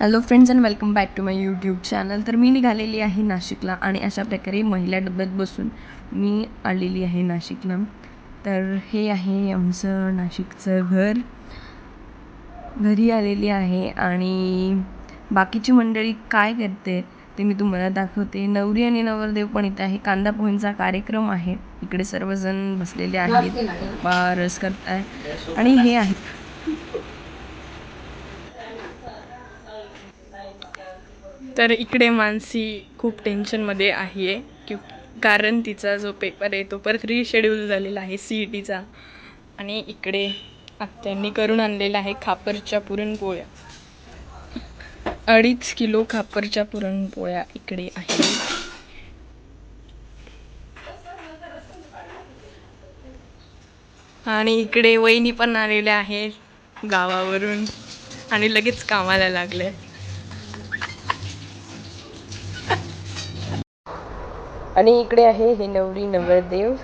Hello friends and welcome back to my YouTube channel तर मी निघालेली आहे नाशिकला आणि अशा प्रकारे महिला डब्यात बसून मी आलेली आहे नाशिकला. तर हे आहे आमचं नाशिकचं घर. घरी आलेली आहे आणि बाकीची मंडळी काय करते ते मी तुम्हाला दाखवते. नवरी आणि नवरदेव पण इथे आहे. कांदा पोहेंचा कार्यक्रम आहे. इकडे सर्वजण बसलेले आहेत. रस करताय. आणि हे आहे. तर इकडे मानसी खूप टेन्शनमध्ये आहे. की कारण तिचा जो पेपर आहे तो परत रिशेड्यूल झालेला आहे सी ई टीचा आणि इकडे आत्यांनी करून आणलेला आहे खापरच्या पुरणपोळ्या. अडीच किलो खापरच्या पुरणपोळ्या इकडे आहे. आणि इकडे वहिनी पण आलेल्या आहेत गावावरून. आणि लगेच कामाला लागले आणि इकडे आहे हे नवरी नवरदेव.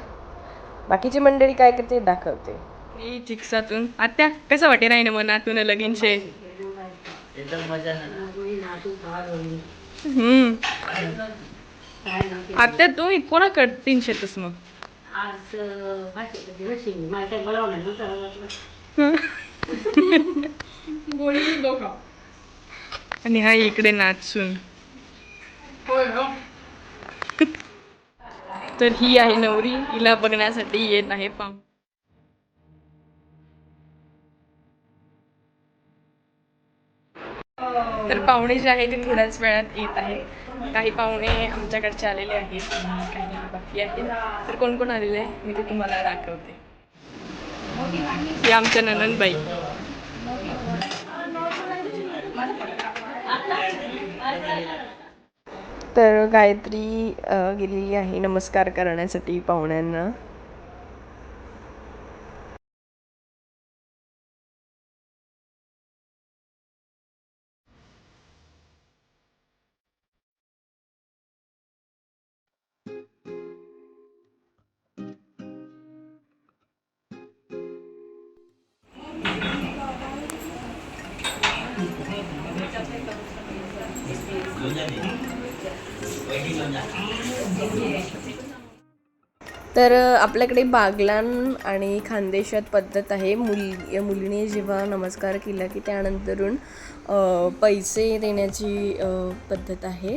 बाकीची मंडळी काय करते दाखवते. चिक्सातून. आत्या कसं वाटे राहीन मनातून लगीन शे एकदम मजा हम्म. आत्या तुम्ही कोणा तीन शेतस मग? आणि हा इकडे नाचून. तर ही आहे नवरी. हिला बघण्यासाठी येत आहे पाहू तर पाहुणे जे आहे ते थोड्याच वेळात येत आहेत. काही पाहुणे आमच्याकडचे आलेले आहेत. काही बाकी आहेत. तर कोण कोण आलेले आहे? मी ते तुम्हाला दाखवते. ही आमच्या ननंदबाई. तर गायत्री गेलेली आहे नमस्कार करण्यासाठी पाहुण्यांना. तर आपल्याकडे बागलान आणि खानदेशात पद्धत आहे. मुल मुलीने जेव्हा नमस्कार केला की त्यानंतरून पैसे देण्याची पद्धत आहे.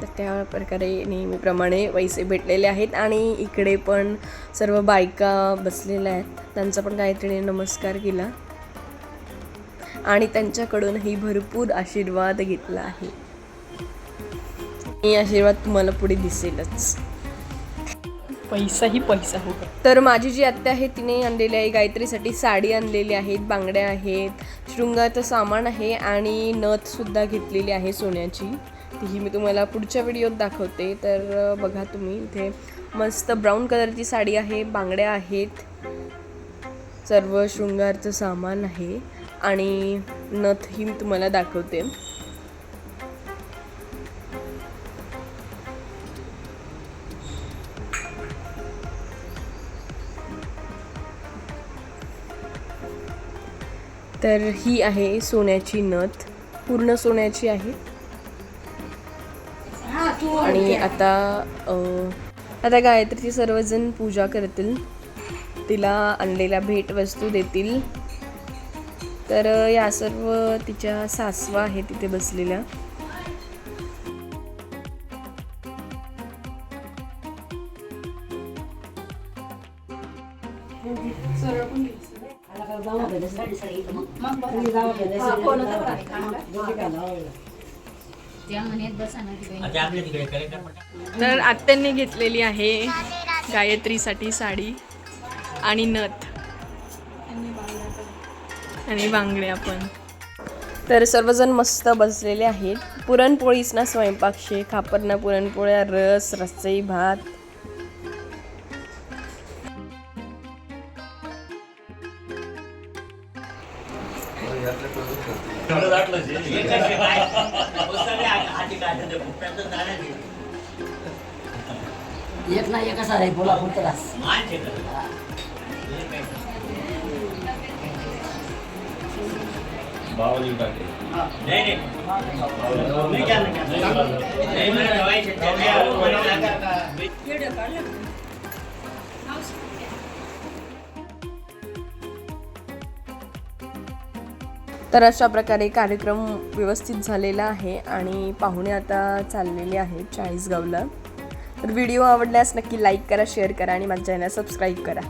तर त्या प्रकारे नेहमीप्रमाणे पैसे भेटलेले आहेत आणि इकडे पण सर्व बायका बसलेल्या आहेत. त्यांचा पण गायत्रीने नमस्कार केला. आणि त्यांच्याकडूनही भरपूर आशीर्वाद घेतला आहे. ही आशीर्वाद तुम्हाला पुढे दिसेलच. पैसा ही पैसा हो तर माझी जी आत्या आहे तिने आणलेली आहे गायत्रीसाठी. साडी आणलेली आहेत बांगड्या आहेत शृंगाचं सामान आहे आणि नथ सुद्धा घेतलेली आहे सोन्याची. तीही मी तुम्हाला पुढच्या व्हिडिओत दाखवते. तर बघा तुम्ही इथे मस्त ब्राऊन कलरची साडी आहे बांगड्या आहेत सर्व शृंगारचं सामान आहे आणि नथही मी तुम्हाला दाखवते. तर ही आहे सोन्याची नथ पूर्ण सोन्याची आहे. आणि आता आता गायत्रीची सर्वजण पूजा करतील. तिला आणलेल्या भेटवस्तू देतील. तर या सर्व तिच्या सासवा आहे तिथे बसलेल्या. तिकडे कलेक्टर तर आत्यांनी घेतलेली आहे गायत्रीसाठी साडी आणि नथ. आणि बांगडे आपण. तर सर्वजण मस्त बसलेले आहेत. पुरणपोळीच ना स्वयंपाक शे खापरना पुरणपोळ्या रस रस्सई भात. एक ना एक असा रे बोला पुतरास बावली टाकेल तर अशा प्रकारे कार्यक्रम व्यवस्थित झालेला आहे आणि पाहुणे आता चाललेले आहेत चाळीसगावला. तर व्हिडिओ आवडल्यास नक्की लाईक करा शेअर करा आणि माझ्या चॅनल सबस्क्राईब करा.